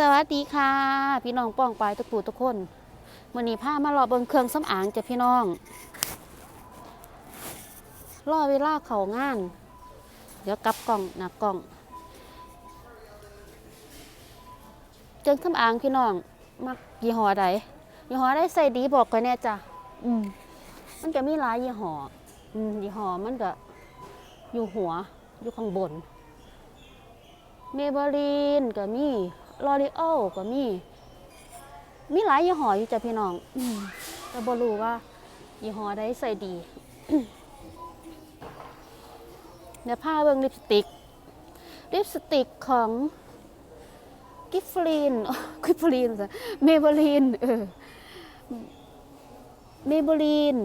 สวัสดีค่ะ พี่น้องป้องปลายตะปูตะคนวันนี้พามารอเบิงเครื่องสำอางจ้ะพี่น้องรอเวลาเขางาน เดี๋ยวกลับกล่องหนักกล่องเครื่องสำอางพี่น้องมักยี่ห้อใดยี่ห้อใดใส่ดีบอกกันแน่จ้ะอืมมันก็มีหลายยี่ห้ออืมยี่ห้อมันก็อยู่หัวอยู่ข้างบนเมเบลีนก็มี ลอรีโอก็มี มีหลายยี่ห้ออยู่จ้ะพี่น้องอมแต่บ่รู้ว่ายี่ห้อใดใส่ดีเดี๋ยวผ้าเบิ่งลิปสติก ลิปสติกของกิฟฟลีนกิฟฟลีนเมเบลีนเออเมเบลีน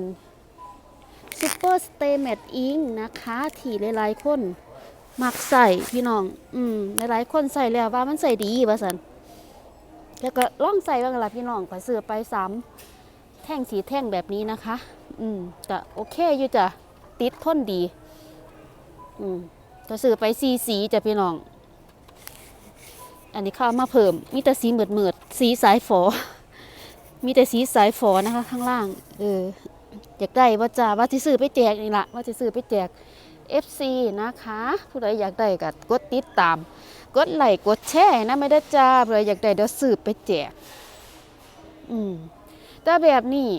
ซูเปอร์สเตเมดอิงนะคะที่หลายๆคน มักใส่พี่น้อง อืมหลายๆคนใส่แล้วว่ามันใส่ดีว่าสันแล้วก็ล่องใส่บ้างละพี่น้องก็ซื้อไปสามแท่งสีแท่งแบบนี้นะคะ อืมก็โอเคอยู่จ้ะติดทนดี อืมก็ซื้อไปสีสีจ้ะพี่น้อง อันนี้ข้าเอามาเพิ่ม มีแต่สีเหมือดเหมือดสีสายฝอ มีแต่สีสายฝอนะคะ ข้างล่าง เอออยากได้ว่าจ้าว่าที่ซื้อไปแจกนี่ละว่าที่ซื้อไปแจก FC นะคะ ผู้ใดอยากได้ก็กดติดตาม กดไลค์กดแชร์นะไม่ได้จ้าผู้ใดอยากได้เดี๋ยวสืบไปแจกอืมแต่แบบนี้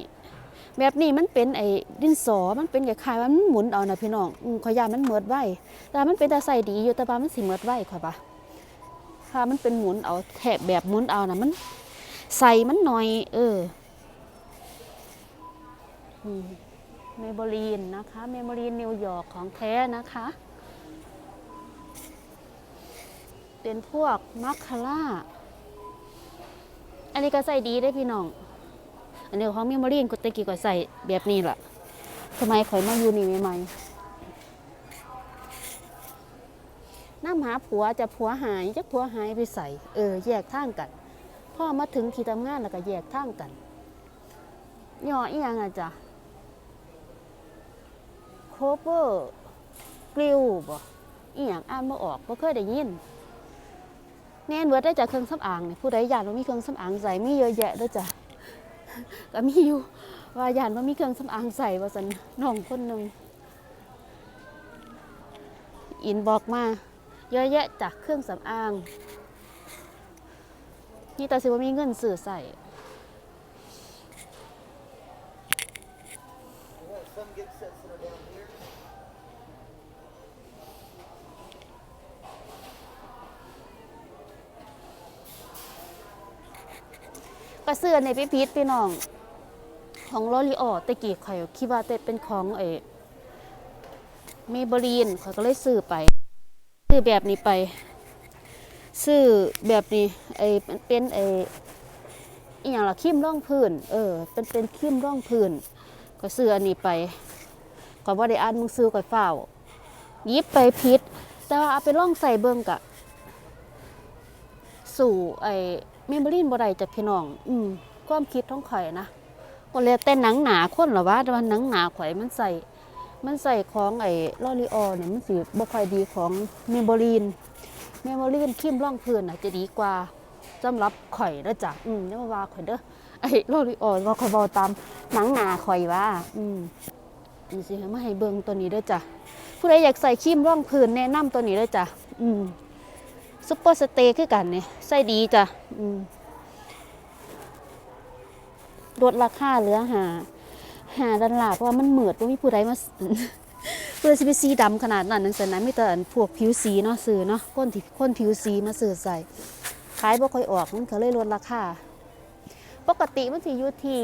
แบบนี้มันเป็นไอ้ดินสอ มันเป็นคล้ายๆว่ามันหมุนเอานะพี่น้องอขอยามันเหมิดไว้ แต่มันเป็นตาใส่ดีอยู่แต่ว่ามันสิเหมิดไว้ข่อยปะถ้ามันเป็นหมุนเอาแถบแบบหมุนเอานะมันใส่มันหน่อย เออ อืม เมโบลีนนะคะเมโบลีนนิวยอร์กของแท้นะคะ เป็นพวกมัคคาร่า อันนี้ก็ใส่ดีได้พี่น้อง อันนี้ของเมโบลีนก็ตะกี้ก็ใส่แบบนี้แหละทำไมข่อยมาอยู่นี่ใหม่ๆน้ำหาผัวจะผัวหายจะผัวหายไปใส่ เออ แยกทางกันพ่อมาถึงที่ทำงานแล้วก็แยกทางกันย่ออีหยังอะจ๊ะ เวอร์กริวบ่อีหยังอ่านบ่ออกบ่เคยได้ยินแน่นเวิดได้จากเครื่องสำอางนี่ผู้ใดอยากว่ามีเครื่องสำอางใส่มีเยอะแยะเด้อจ้ะก็มีอยู่ว่าอยากว่ามีเครื่องสำอางใส่ว่าซั่นน้องคนหนึงอินบอกมา เยอะแยะจากเครื่องสำอางนี่แต่สิว่ามีเงินซื้อใส่ ก็เสื้อในพิพิธพี่น้อง ของลอรีออตะกี้ข่อยคิดว่าแต่เป็นของเอเมเบลีนข่อยก็เลยซื้อไป ซื้อแบบนี้ไป ซื้อแบบนี้ไอเป็นไออีหยังละครีมร่องพื้น เออ เป็นเป็นครีมร่องพื้นก็ซื้ออันนี้ไปก็บ่าได้อ่านมึงซื้อก่อยเฝ้ายิบไปพิษแต่ว่าเอาไปล่องใส่เบิ่งกะ สู่ไอ เมมเบรีนบ่ได้จากพี่น้อง อืมความคิดของข่อยนะก็เลยแต่หนังหนาคนหรอวะแต่ว่าหนังหนาข่อยมันใส่ มันใส่ของไอ้ลอรีออเนี่ยมันสิบ่ค่อยดีของเมมเบอรีนเมมเบอรีนครีมร่องพื้นน่ะจะดีกว่าสำหรับข่อยเด้อจ้ะอืมอย่มาว่าข่อยเด้อไอ้ลอรีออว่าข่อยเว้าตามหนังหนาข่อยว่า อืมนี่สิมาให้เบิ่งตัวนี้เด้อจ้ะผู้ใดอยากใส่ครีมร่องพื้นแนะนำตัวนี้เด้อจ้ะอืมซุปเปอร์สเตย์คือกันเนี่ยใส่ดีจ้ะ ลดราคาเหลือหา หาดันลาเพราะว่ามันเหมือดว่ามีผู้ใดมาเพื่อสิไปสีดำขนาดนั้นนั่นสินะมีแต่อันพวกผิวสีเนาะซื้อเนาะคนที่คนผิวสีมาซื้อใส่ขายบ่ค่อยออกมันก็เลยลดราคาปกติมันสิอยู่ที่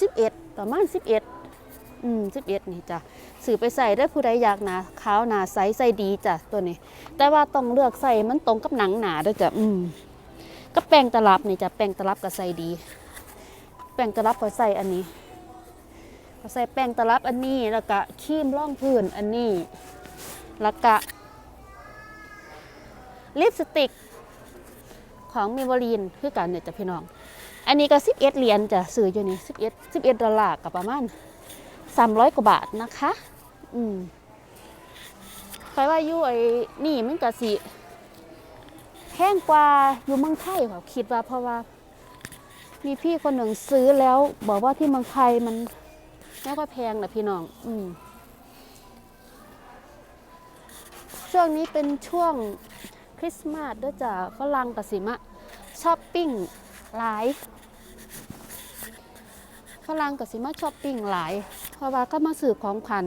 สิบเอ็ดประมาณสิบเอ็ดอืมสิบเอ็ดนี่จ้ะ สื่อไปใส่ได้ผู้ใดอยากหนาขาวหนาใสใส่ดีจ้ะตัวนี้ แต่ว่าต้องเลือกใส่มันตรงกับหนังหนาด้วยจ้ะอืมก็แป้งตลับนี่จ้ะแป้งตลับก็ใส่ดี แป้งตลับก็ใส่อันนี้ก็ใส่แป้งตลับอันนี้แล้วก็ครีมร่องพื้นอันนี้แล้วก็ลิปสติกของเมิวลีนคือกันเนี่ยจ้ะพี่น้อง อันนี้ก็11เหรียญจ้ะซื้ออยู่นี่11 11ดอลลาร์กับประมาณสามร้อยกว่าบาทนะคะ อืมใครว่าอยู่ไอ้นี่มันก็สิแพงกว่าอยู่เมืองไทยค่ะคิดว่าเพราะว่า มีพี่คนหนึ่งซื้อแล้ว บอกว่าที่เมืองไทยมันไม่ค่อยแพงนะพี่น้อง อืมช่วงนี้เป็นช่วงคริสต์มาสด้วยจ้ะฝรั่งกับสิมะช้อปปิ้งหลายฝรั่งกับสิมาช้อปปิ้งหลาย เพราะว่าก็มาซื้อของขวัญ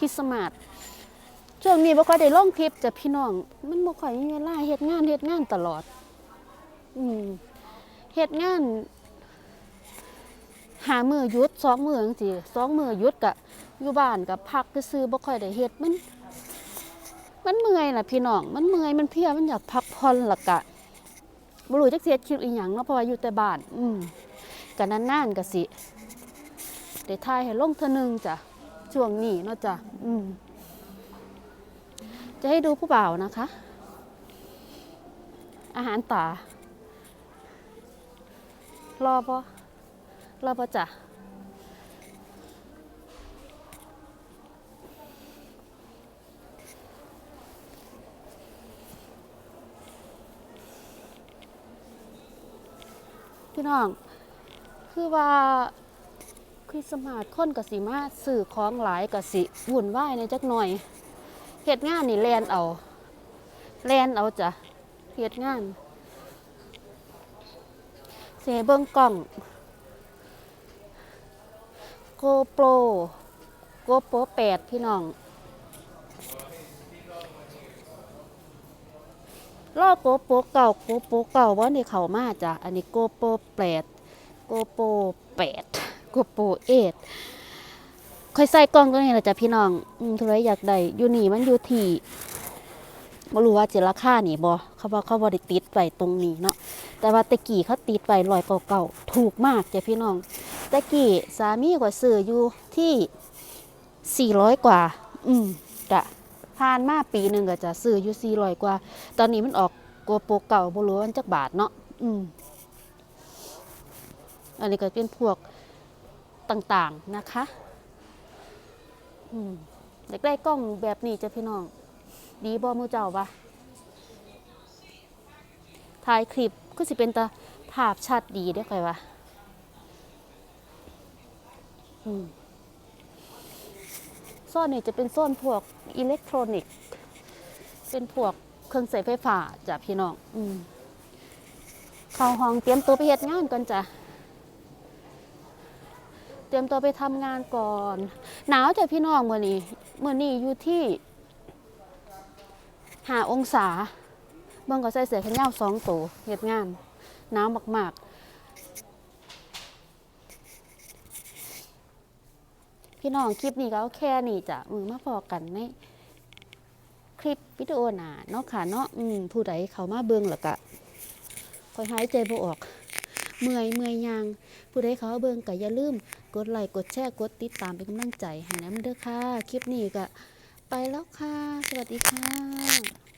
คริสต์มาสช่วงนี้บ่ค่อยได้ลงคลิปจ้ะพี่น้อง มันบ่ค่อยมีเวลาเฮ็ดงานเฮ็ดงานตลอด อืมเฮ็ดงานหามือหยุดสองมือจังซี่สองมือหยุดกะอยู่บ้านกับพักซื้อบ่ค่อยได้เฮ็ดมัน มันเมื่อยล่ะพี่น้อง มันเมื่อยมันเพลียมันอยากพักผ่อนล่ะกะบ่รู้จักสิเฮ็ดคลิปอีหยังเนาะเพราะว่าอยู่แต่บ้าน อืมก็นานๆก็สิได้ทายให้ลงเทอหนึงจ้ะ ช่วงนี้เนาะจ้ะอืมจะให้ดูผู้บ่าวนะคะ อาหารตารอปะรอปะจ้ะพี่น้อง คือว่า คริสต์มาสคนกสิมาสื่อของหลายกสิวุ่นวายในจักหน่อยเฮ็ดงานนี่แลนเอาแลนเอาจ้ะเฮ็ดงาน เสเบิงกล้องโกโปรโกโปรแปดพี่น้องล่อโกโปรเก่าโกโปรเก่าว่าในเขามาจ้ะ อันนี้โกโปรแปดโกโปรแปด กโปรเอทค่อยใส่กล้องตัวนี้แหละจ้ะพี่น้องอืมทุไรศอยากได้อยู่นี่มันอยู่ที่บ่รู้ว่าจะราคานี่บ่เขาบอกเขาบ่ได้ติดไว้ตรงนี้เนาะแต่ว่าตะกี้เขาติดไว้ร้อยเก่าๆถูกมากจ้ะพี่น้องตะกี้สามีก็ซื้ออยู่ที่ 400 กว่า อืมจ้ะผ่านมาปีหนึ่งก็จะซื้ออยู่ 400 กว่า ตอนนี้มันออกโกโปรเก่าบ่รู้ว่ามันจักบาทเนาะอืมอันนี้ก็เป็นพวก ต่างๆนะคะอืมอยากได้กล้องแบบนี้จ้ะพี่น้อง ดีบอมือเจ้าปะถ่ายคลิปก็สิเป็นตาภาพชัดดีได้อค่อยว่าอืมโซนนี่จะเป็นโซนพวกอิเล็กทรอนิกส์ เป็นพวกเครื่องใช้ไฟฟ้าจ้ะพี่น้อง อืมเข้าห้องเตรียมตัวไปเฮ็ดงานก่อนจ้ะ เตรียมตัวไปทำงานก่อน หนาวจ้ะพี่น้องเมื่อนี้เมื่อนี้อยู่ที่หาองศาเบิ่งก็ใส่เสื้อแขนยาวสองตัวเฮ็ดงานหนาวมากๆ พี่น้องคลิปนี้ก็เอาแค่นี้จ้ะมือมาพอกันในคลิปวิดีโอหนาเนาะค่ะเนาะอืมผู้ใดเขามาเบิ่งแล้วก็คอยหายใจบ่ออก เมื่อยเมื่อยยางผู้ใดเขาเบิ่งก็อย่าลืม กดไลค์กดแชร์กดติดตามเป็นกำลังใจให้นะมันเด้อค่ะ คลิปนี้ก็ไปแล้วค่ะ สวัสดีค่ะ